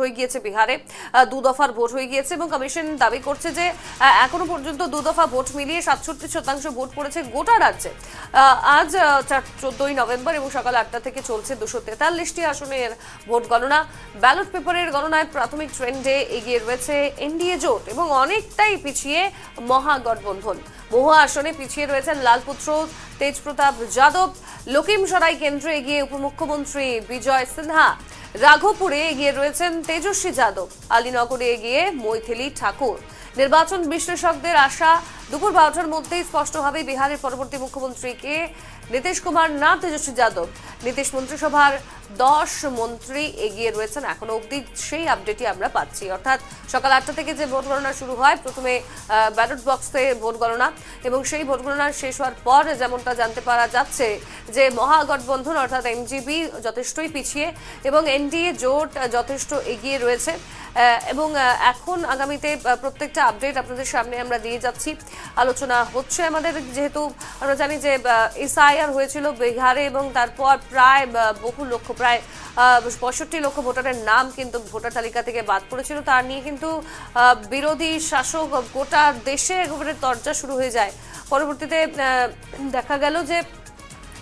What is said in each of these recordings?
হয়ে গিয়েছে বিহারে। দু দফার ভোট হয়ে গিয়েছে এবং কমিশন দাবি করছে যে এখনও পর্যন্ত দু দফা ভোট মিলিয়ে সাতষট্টি শতাংশ ভোট পড়েছে গোটা রাজ্যে। আজ চোদ্দই নভেম্বর এবং সকাল আটটা থেকে চলছে দুশো তেতাল্লিশটি আসনের ভোট গণনা। ব্যালট পেপারের গণনায় প্রাথমিক ট্রেন্ডে এগিয়ে রয়েছে এনডিএ জোট এবং অনেকটাই পিছিয়ে মহাগঠবন্ধন। বহু আসনে পিছিয়ে রয়েছেন লালপুত্র, তেজপ্রতাপ যাদব। লকিমসরাই কেন্দ্রে এগিয়ে উপমুখ্যমন্ত্রী বিজয় সিনহা। রাঘবপুরে এগিয়ে রয়েছেন তেজস্বী যাদব। আলীনগরে এগিয়ে মৈথিলি ঠাকুর। নির্বাচন বিশ্লেষকদের আশা দুপুর বারোটার মধ্যেই স্পষ্টভাবে বিহারের পরবর্তী মুখ্যমন্ত্রীকে নীতিশ কুমার না, তেজস্বী যাদব। নীতিশ মন্ত্রিসভার দশ মন্ত্রী এগিয়ে রয়েছেন এখনও অবধি। সেই আপডেটই আমরা পাচ্ছি। অর্থাৎ সকাল আটটা থেকে যে ভোট গণনা শুরু হয়, প্রথমে ব্যালট বক্সে ভোট গণনা এবং সেই ভোট গণনা শেষ হওয়ার পর যেমনটা জানতে পারা যাচ্ছে যে মহাগঠবন্ধন অর্থাৎ এমজিবি যথেষ্টই পিছিয়ে এবং এনডিএ জোট যথেষ্ট এগিয়ে রয়েছে। এবং এখন আগামীতে প্রত্যেকটা আপডেট আপনাদের সামনে আমরা দিয়ে যাচ্ছি। আলোচনা হচ্ছে আমাদের, যেহেতু আমরা জানি যে এসআইআর হয়েছিল বিহারে এবং তারপর প্রায় বহু লক্ষ, প্রায় পঁয়ষট্টি লক্ষ ভোটারের নাম কিন্তু ভোটার তালিকা থেকে বাদ পড়েছিল। তার নিয়ে কিন্তু বিরোধী শাসক গোটা দেশে একেবারে তর্জা শুরু হয়ে যায়। পরবর্তীতে দেখা গেল যে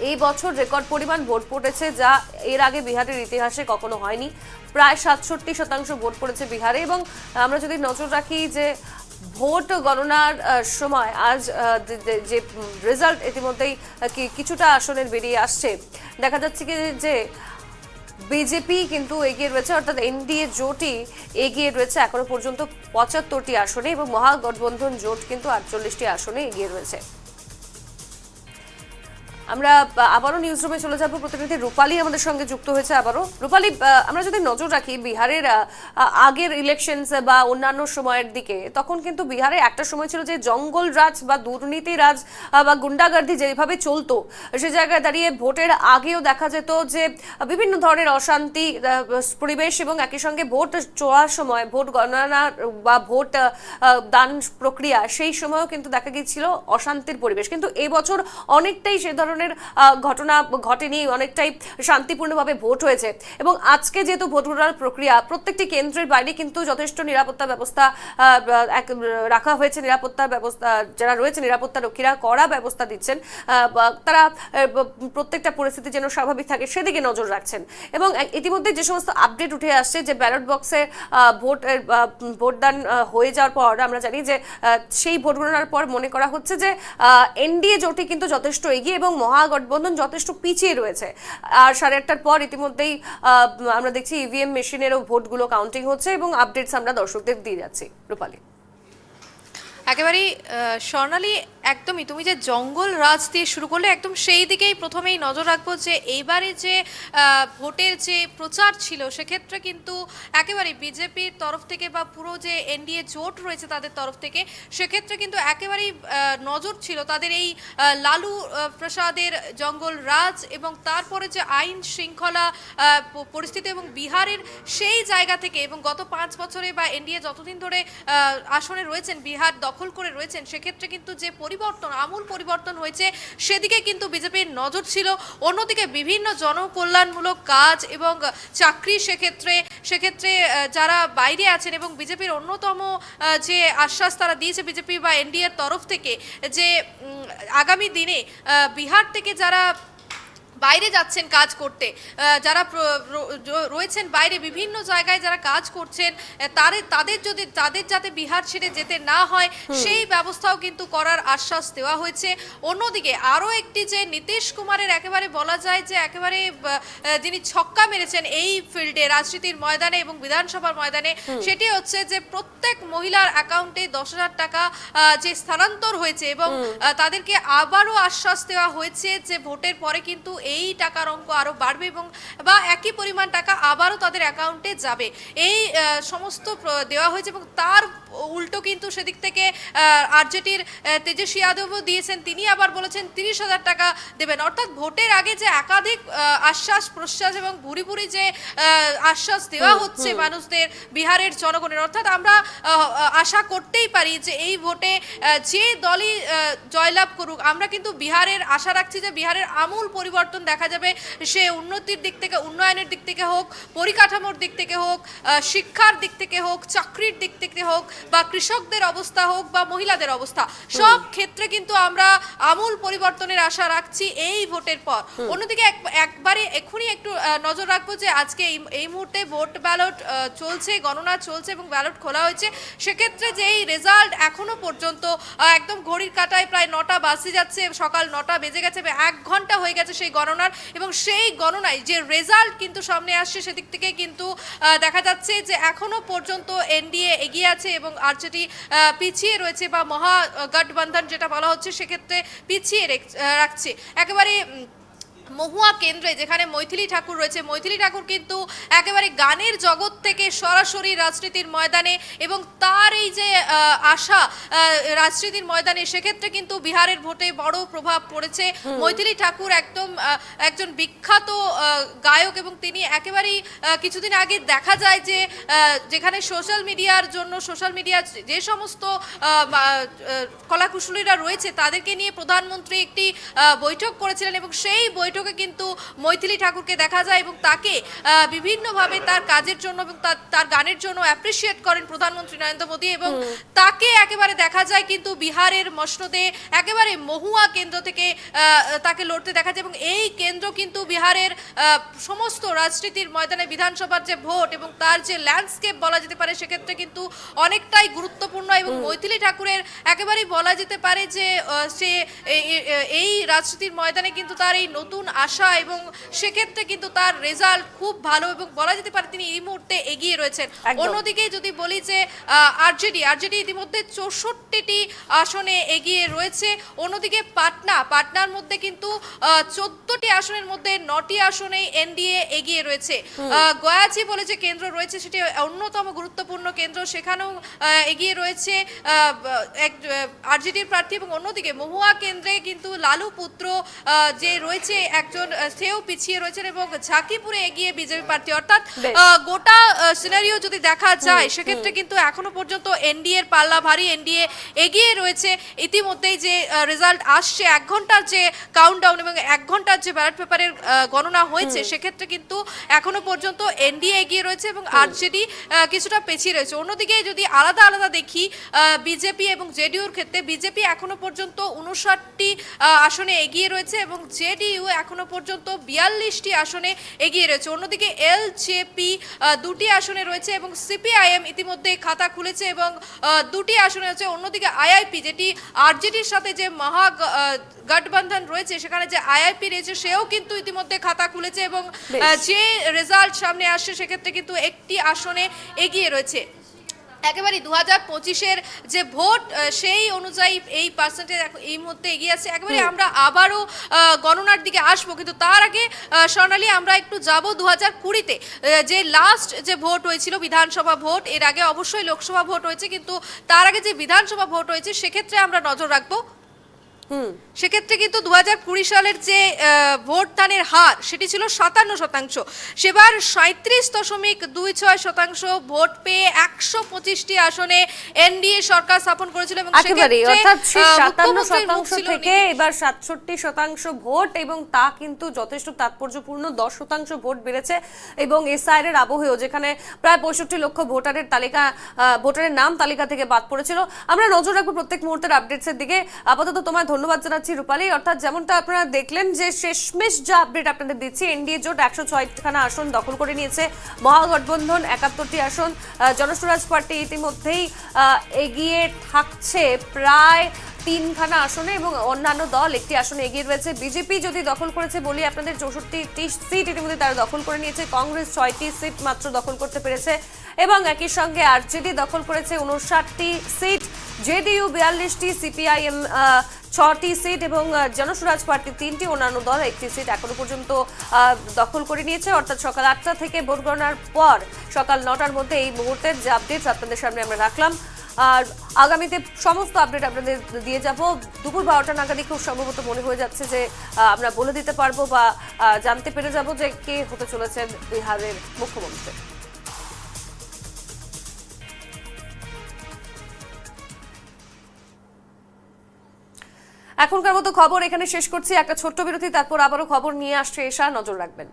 এই বছর রেকর্ড পরিমাণ ভোট পড়েছে যা এর আগে বিহারের ইতিহাসে কখনো হয়নি। প্রায় সাতষট্টি শতাংশ ভোট পড়েছে বিহারে এবং আমরা যদি নজর রাখি যে ভোট গণনার সময় আজ যে- রেজাল্ট ইতিমধ্যেই কিছুটা আসনের বেরিয়ে আসছে। দেখা যাচ্ছে কি যে বিজেপি কিন্তু এগিয়ে রয়েছে, অর্থাৎ এনডিএ জোটই এগিয়ে রয়েছে এখনও পর্যন্ত পঁচাত্তরটি আসনে এবং মহাগঠবন্ধন জোট কিন্তু আটচল্লিশটি আসনে এগিয়ে রয়েছে। আমরা আবারও নিউজ রুমে চলে যাব। প্রতিনিধি রূপালী আমাদের সঙ্গে যুক্ত হয়েছে আবারও। রূপালী আমরা যদি নজর রাখি বিহারের আগের ইলেকশনস বা অন্যান্য সময়ের দিকে, তখন কিন্তু বিহারে একটা সময় ছিল যে জঙ্গল রাজ বা দুর্নীতি রাজ বা গুন্ডাগার্দি যেভাবে চলতো, সে জায়গায় দাঁড়িয়ে ভোটের আগেও দেখা যেত যে বিভিন্ন ধরনের অশান্তি পরিবেশ এবং একই সঙ্গে ভোট চোয়ার সময়, ভোট গণনা বা ভোট দান প্রক্রিয়া, সেই সময়ও কিন্তু দেখা গিয়েছিল অশান্তির পরিবেশ। কিন্তু এবছর অনেকটাই সে ধরনের আহ, ঘটনা ঘটেনি অনেকটাই শান্তিপূর্ণভাবে ভোট হয়েছে। এবং আজকে যেহেতু ভোট গণনার প্রক্রিয়া প্রত্যেকটি কেন্দ্রের বাইরে কিন্তু যথেষ্ট নিরাপত্তা ব্যবস্থা এক রাখা হয়েছে। নিরাপত্তা ব্যবস্থা যারা রয়েছে নিরাপত্তা রক্ষীরা কড়া ব্যবস্থা দিচ্ছেন তারা প্রত্যেকটা পরিস্থিতি যেন স্বাভাবিক থাকে সেদিকে নজর রাখছেন। এবং ইতিমধ্যে যে সমস্ত আপডেট উঠে আসছে যে ব্যালট বক্সে ভোট ভোটদান হয়ে যাওয়ার পর আমরা জানি যে সেই ভোট গণনার পর মনে করা হচ্ছে যে এনডিএ জোটে কিন্তু যথেষ্ট এগিয়ে এবং মহাগঠবন্ধন যথেষ্ট পিছিয়ে রয়েছে। আর সাড়ে আটটার পর ইতিমধ্যেই আমরা দেখছি ইভিএম মেশিনেরও ভোটগুলো কাউন্টিং হচ্ছে এবং আপডেটস আমরা দর্শকদের দিয়ে যাচ্ছি। রূপালী। একেবারেই স্বর্ণালী একদমই, তুমি যে জঙ্গল রাজ দিয়ে শুরু করলে, একদম সেই দিকেই প্রথমেই নজর রাখব যে এইবারে যে ভোটের যে প্রচার ছিল, সেক্ষেত্রে কিন্তু একেবারে বিজেপির তরফ থেকে বা পুরো যে এনডিএ জোট রয়েছে তাদের তরফ থেকে, সেক্ষেত্রে কিন্তু একেবারেই নজর ছিল তাদের এই লালু প্রসাদের জঙ্গল রাজ এবং তারপরে যে আইন শৃঙ্খলা পরিস্থিতি এবং বিহারের সেই জায়গা থেকে এবং গত পাঁচ বছরে বা এনডিএ যতদিন ধরে আসনে রয়েছেন, বিহার দখল করে রয়েছেন, সেক্ষেত্রে কিন্তু যে পরিবর্তন, আমূল পরিবর্তন হয়েছে। সেদিকে কিন্তু বিজেপির নজর ছিল। অন্যদিকে বিভিন্ন জনকল্যাণমূলক কাজ এবং চাকরি সেক্ষেত্রে সেক্ষেত্রে যারা বাইরে আছেন এবং বিজেপির অন্যতম যে আশ্বাস তারা দিয়েছে বিজেপি বা এনডিএর তরফ থেকে যে আগামী দিনে বিহার থেকে যারা বাইরে যাচ্ছেন কাজ করতে। যারা রয়েছেন বাইরে বিভিন্ন জায়গায় যারা কাজ করছেন তাদের তাদের যদি তাদের যাতে বিহার ছেড়ে যেতে না হয় সেই ব্যবস্থাও কিন্তু করার আশ্বাস দেওয়া হয়েছে। অন্যদিকে আরও একটি যে নীতিশ কুমারের একেবারে বলা যায় যে একেবারে যিনি ছক্কা মেরেছেন এই ফিল্ডে রাজনীতির ময়দানে এবং বিধানসভার ময়দানে সেটি হচ্ছে যে প্রত্যেক মহিলার অ্যাকাউন্টে দশ হাজার টাকা যে স্থানান্তর হয়েছে এবং তাদেরকে আবারও আশ্বাস দেওয়া হয়েছে যে ভোটের পরে কিন্তু এই টাকার অঙ্ক আরও বাড়বে এবং বা একই পরিমাণ টাকা আবারও তাদের অ্যাকাউন্টে যাবে। এই সমস্ত দেওয়া হয়েছে এবং তার উল্টো কিন্তু সেদিক থেকে আরজেটির তেজস্বী যাদবও দিয়েছেন। তিনি আবার বলেছেন তিরিশ হাজার টাকা দেবেন। অর্থাৎ ভোটের আগে যে একাধিক আশ্বাস প্রশ্বাস এবং ভুরি ভুরি যে আশ্বাস দেওয়া হচ্ছে মানুষদের বিহারের জনগণের। অর্থাৎ আমরা আশা করতেই পারি যে এই ভোটে যে দলই জয়লাভ করুক আমরা কিন্তু বিহারের আশা রাখছি যে বিহারের আমূল পরিবর্তন দেখা যাবে। সে উন্নতির দিক থেকে উন্নয়নের দিক থেকে হোক পরিকাঠামোর দিক থেকে হোক শিক্ষার দিক থেকে হোক চাকরির দিক থেকে হোক বা কৃষকদের অবস্থা হোক বা মহিলাদের অবস্থা সব ক্ষেত্রে কিন্তু আমরা আমূল পরিবর্তনের আশা রাখছি এই ভোটের পর। অন্যদিকে একবারে এক্ষুনি একটু নজর রাখব যে আজকে এই- মুহূর্তে ভোট ব্যালট চলছে গণনা চলছে এবং ব্যালট খোলা হয়েছে। সেক্ষেত্রে যে এই রেজাল্ট এখনও পর্যন্ত একদম ঘড়ির কাটায় প্রায় নটা বাজে যাচ্ছে সকাল নটা বেজে গেছে এক ঘণ্টা হয়ে গেছে সেই গণনার এবং সেই গণনায় যে রেজাল্ট কিন্তু সামনে আসছে সেদিক থেকে কিন্তু দেখা যাচ্ছে যে এখনও পর্যন্ত এনডিএ এগিয়ে আছে এবং আর যেটি পিছিয়ে রয়েছে বা মহা গঠবন্ধন যেটা বলা হচ্ছে সেক্ষেত্রে পিছিয়ে রেখ- রাখছে। একেবারে মহুয়া কেন্দ্রে যেখানে মৈথিলি ঠাকুর রয়েছে মৈথিলি ঠাকুর কিন্তু একেবারে গানের জগৎ থেকে সরাসরি রাজনীতির ময়দানে এবং তার এই যে আশা রাজনীতির ময়দানে সেক্ষেত্রে কিন্তু বিহারের ভোটে বড় প্রভাব পড়েছে। মৈথিলি ঠাকুর একদম একজন বিখ্যাত গায়ক এবং তিনি একেবারেই কিছুদিন আগে দেখা যায় যে যেখানে সোশ্যাল মিডিয়ার জন্য সোশ্যাল মিডিয়া যে সমস্ত কলাকুশলীরা রয়েছে তাদেরকে নিয়ে প্রধানমন্ত্রী একটি বৈঠক করেছিলেন এবং সেই বৈঠকে কিন্তু মৈথিলি ঠাকুরকে দেখা যায় এবং তাকে বিভিন্নভাবে তার কাজের জন্য এবং তার গানের জন্য অ্যাপ্রিসিয়েট করেন প্রধানমন্ত্রী নরেন্দ্র মোদী এবং তাকে একেবারে দেখা যায় কিন্তু বিহারের মসনদে একেবারে মহুয়া কেন্দ্র থেকে তাকে লড়তে দেখা যায় এবং এই কেন্দ্র কিন্তু বিহারের সমস্ত রাজনীতির ময়দানে বিধানসভার যে ভোট এবং তার যে ল্যান্ডস্কেপ বলা যেতে পারে সেক্ষেত্রে কিন্তু অনেকটাই গুরুত্বপূর্ণ এবং মৈথিলি ঠাকুরের একেবারেই বলা যেতে পারে যে সে এই রাজনীতির ময়দানে কিন্তু তার এই নতুন আশা এবং সেক্ষেত্রে কিন্তু তার রেজাল্ট খুব ভালো এবং বলা যেতে পারে তিনি এই মুহূর্তে এগিয়ে রয়েছেন। অন্যদিকে যদি বলি যে আরজেডি আরজেডি ইতিমধ্যে চৌষট্টিটি আসনে এগিয়ে রয়েছে। অন্যদিকে পাটনা পাটনার মধ্যে কিন্তু চোদ্দটি আসনের মধ্যে নটি আসনে এনডিএ এগিয়ে রয়েছে। গয়াচি বলে যে কেন্দ্র রয়েছে সেটি অন্যতম গুরুত্বপূর্ণ কেন্দ্র। সেখানেও এগিয়ে রয়েছে আরজেডির প্রার্থী এবং অন্যদিকে মহুয়া কেন্দ্রে কিন্তু লালু পুত্র যে রয়েছে একজন সেও পিছিয়ে রয়েছেন এবং ঝাঁকিপুরে এগিয়ে বিজেপি প্রার্থী। অর্থাৎ গোটা সিনারিও যদি দেখা যায় সেক্ষেত্রে কিন্তু এখনও পর্যন্ত এনডিএ এর পাল্লা ভারী এনডিএ এগিয়ে রয়েছে। ইতিমধ্যেই যে রেজাল্ট আসছে এক ঘণ্টার যে কাউন্টডাউন এবং এক ঘণ্টার যে ব্যালট পেপারের গণনা হয়েছে সেক্ষেত্রে কিন্তু এখনও পর্যন্ত এনডিএ এগিয়ে রয়েছে এবং আরজেডি কিছুটা পেছিয়ে রয়েছে। অন্যদিকে যদি আলাদা আলাদা দেখি বিজেপি এবং জেডিইউর ক্ষেত্রে বিজেপি এখনও পর্যন্ত উনষাটটি আসনে এগিয়ে রয়েছে এবং জেডিইউ এখনও পর্যন্ত বিয়াল্লিশটি আসনে এগিয়ে রয়েছে। অন্যদিকে এল জেপি দুটি আসনে রয়েছে এবং সিপিআইএম ইতিমধ্যে খাতা খুলেছে এবং দুটি আসনে রয়েছে। অন্যদিকে আইআইপি যেটি আরজেডির সাথে যে মহা গঠবন্ধন রয়েছে সেখানে যে আইআইপি রয়েছে সেও কিন্তু ইতিমধ্যে খাতা খুলেছে এবং যে রেজাল্ট সামনে আসছে সেক্ষেত্রে কিন্তু একটি আসনে এগিয়ে রয়েছে। একেবারে দু হাজার পঁচিশের যে ভোট সেই অনুযায়ী এই পার্সেন্টেজ এই মুহূর্তে এগিয়ে আছে। একেবারে আমরা আবারও গণনার দিকে আসব কিন্তু তার আগে সোনালি আমরা একটু যাব দু হাজার কুড়িতে যে লাস্ট যে ভোট হয়েছিল বিধানসভা ভোট এর আগে অবশ্যই লোকসভা ভোট হয়েছে কিন্তু তার আগে যে বিধানসভা ভোট হয়েছে সেক্ষেত্রে আমরা নজর রাখব সেক্ষেত্রে কিন্তু দু হাজার কুড়ি সালের যে ভোটদানের হার সেটি ছিল সাতান্ন শতাংশ। সেবার সাঁত্রিশ দশমিক দুই ছয় শতাংশ ভোট পেয়ে একশো পঁচিশটি আসনে এনডিএ সরকার স্থাপন করেছিল এবং সাতান্ন শতাংশ থেকে এবার সাতষট্টি শতাংশ ভোট এবং তা কিন্তু যথেষ্ট তাৎপর্যপূর্ণ। দশ শতাংশ ভোট বেড়েছে এবং এসআইআর এর আবহেও যেখানে প্রায় পঁয়ষট্টি লক্ষ ভোটারের তালিকা ভোটারের নাম তালিকা থেকে বাদ পড়েছিল। আমরা নজর রাখব প্রত্যেক মুহূর্তের আপডেটসের দিকে। আপাতত তোমায় ধন্যবাদ। জানাচ্ছি রূপালী। অর্থাৎ যেমনটা আপনারা দেখলেন যে শেষমেশ যা আপডেট আপনাদের দিচ্ছি এনডিএ জোট একশো ছয়খানা আসন দখল করে নিয়েছে। মহাগঠবন্ধন একাত্তরটি আসন আহ, জনসুরাজ পার্টি ইতিমধ্যেই এগিয়ে থাকছে প্রায় তিনখানা আসনে এবং অন্যান্য দল একটি আসনে এগিয়ে রয়েছে। বিজেপি যদি দখল করেছে বলি আপনাদের চৌষট্টি সিট ইতিমধ্যে তারা দখল করে নিয়েছে। কংগ্রেস ছয়টি সিট মাত্র দখল করতে পেরেছে এবং একই সঙ্গে আরজেডি দখল করেছে উনষাটটি সিট। জেডিইউ বিয়াল্লিশটি সিপিআইএম ছটি সিট এবং আহ, জনসুরাজ পার্টি তিনটি অন্যান্য দল একটি সিট এখনও পর্যন্ত দখল করে নিয়েছে। অর্থাৎ সকাল আটটা থেকে ভোট গণনার পর সকাল নটার মধ্যে এই মুহূর্তের যে আপডেট আপনাদের সামনে আমরা রাখলাম। আর আগামীতে সমস্ত আপডেট আপনাদের দিয়ে যাব। দুপুর বারোটা নাগাদই খুব সম্ভবত মনে হয়ে যাচ্ছে যে আমরা বলে দিতে পারব বা জানতে পেরে যাব যে কে হতে চলেছেন বিহারের মুখ্যমন্ত্রী। এখনকার মতো খবর এখানে শেষ করছি। একটা ছোট্ট বিরতি, তারপর আবারও খবর নিয়ে আসছে এসা নজর রাখবেন।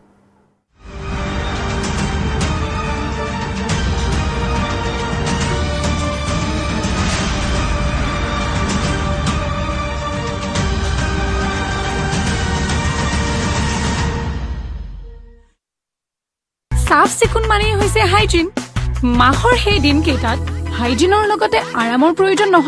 চাফ চিকুণ মানেই হৈছে হাইজিন। মাহৰ সেই দিনকেইটাত হাইজিনৰ লগতে আৰামৰ প্ৰয়োজন নহয়।